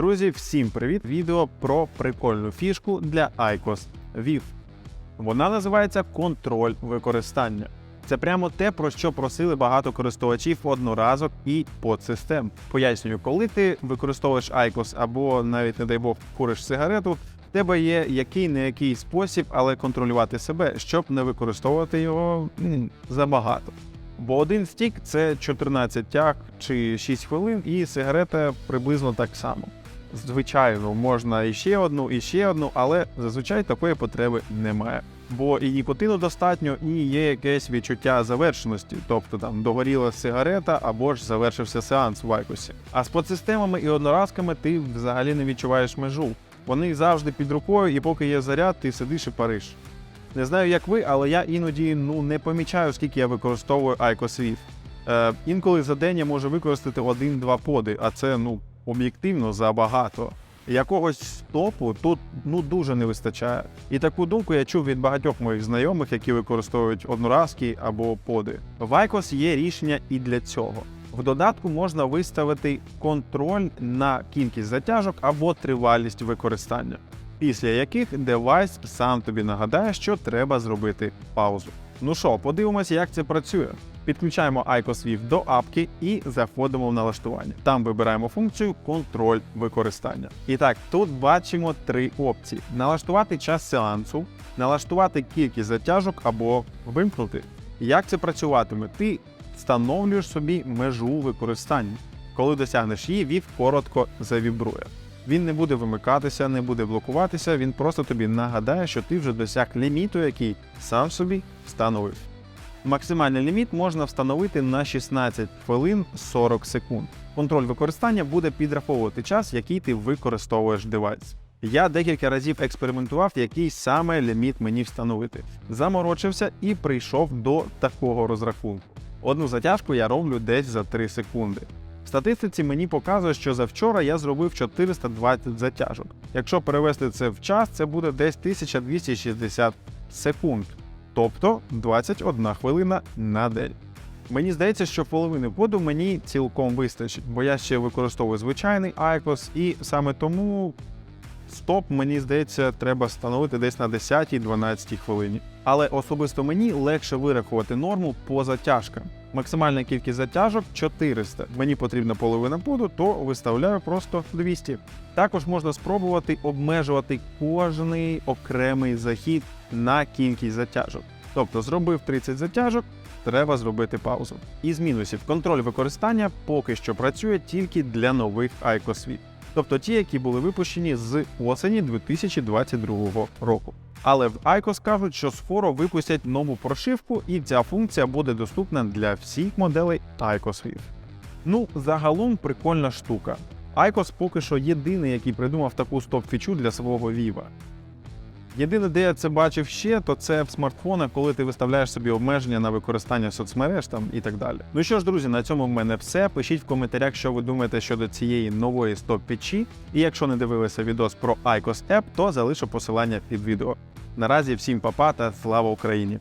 Друзі, всім привіт! Відео про прикольну фішку для IQOS VIF. Вона називається контроль використання. Це прямо те, про що просили багато користувачів одноразок і подсистем. Пояснюю, коли ти використовуєш IQOS або навіть, не дай Бог, куриш сигарету, в тебе є який не який спосіб, але контролювати себе, щоб не використовувати його забагато. Бо один стік це 14 тяг чи 6 хвилин, і сигарета приблизно так само. Звичайно, можна і ще одну, і ще одну, але зазвичай такої потреби немає. Бо і нікотину достатньо, і є якесь відчуття завершеності, тобто там догоріла сигарета або ж завершився сеанс в Айкосі. А з подсистемами і одноразками ти взагалі не відчуваєш межу. Вони завжди під рукою, і поки є заряд, ти сидиш і париш. Не знаю, як ви, але я іноді ну не помічаю, скільки я використовую VIF. Е, інколи за день я можу використати один-два поди, а це ну об'єктивно забагато. Якогось стопу тут ну дуже не вистачає. І таку думку я чув від багатьох моїх знайомих, які використовують одноразки або поди. В IQOS є рішення і для цього. В додатку можна виставити контроль на кількість затяжок або тривалість використання, після яких девайс сам тобі нагадає, що треба зробити паузу. Ну що, подивимося, як це працює. Підключаємо IQOS VIF до апки і заходимо в налаштування. Там вибираємо функцію контроль використання. І так, тут бачимо три опції: налаштувати час сеансу, налаштувати кількість затяжок або вимкнути. Як це працюватиме? Ти встановлюєш собі межу використання. Коли досягнеш її, VIF коротко завібрує. Він не буде вимикатися, не буде блокуватися, він просто тобі нагадає, що ти вже досяг ліміту, який сам собі встановив. Максимальний ліміт можна встановити на 16 хвилин 40 секунд. Контроль використання буде підраховувати час, який ти використовуєш девайс. Я декілька разів експериментував, який саме ліміт мені встановити. Заморочився і прийшов до такого розрахунку. Одну затяжку я роблю десь за 3 секунди. Статистиці мені показує, що за вчора я зробив 420 затяжок. Якщо перевести це в час, це буде десь 1260 секунд, тобто 21 хвилина на день. Мені здається, що половини поду мені цілком вистачить, бо я ще використовую звичайний IQOS, і саме тому стоп, мені здається, треба встановити десь на 10-12 хвилині. Але особисто мені легше вирахувати норму по затяжкам. Максимальна кількість затяжок 400. Мені потрібна половина поду, то виставляю просто 200. Також можна спробувати обмежувати кожний окремий захід на кількість затяжок. Тобто зробив 30 затяжок, треба зробити паузу. Із мінусів контроль використання поки що працює тільки для нових VIF. Тобто ті, які були випущені з осені 2022 року. Але в IQOS кажуть, що скоро випустять нову прошивку, і ця функція буде доступна для всіх моделей VIF. Ну, загалом прикольна штука. ICOS поки що єдиний, який придумав таку стоп-фічу для свого Viva. Єдине, де я це бачив ще, то це в смартфонах, коли ти виставляєш собі обмеження на використання соцмереж там і так далі. Ну що ж, друзі, на цьому в мене все. Пишіть в коментарях, що ви думаєте щодо цієї нової стоп-печі. І якщо не дивилися відос про IQOS App, то залишу посилання під відео. Наразі всім папа та слава Україні!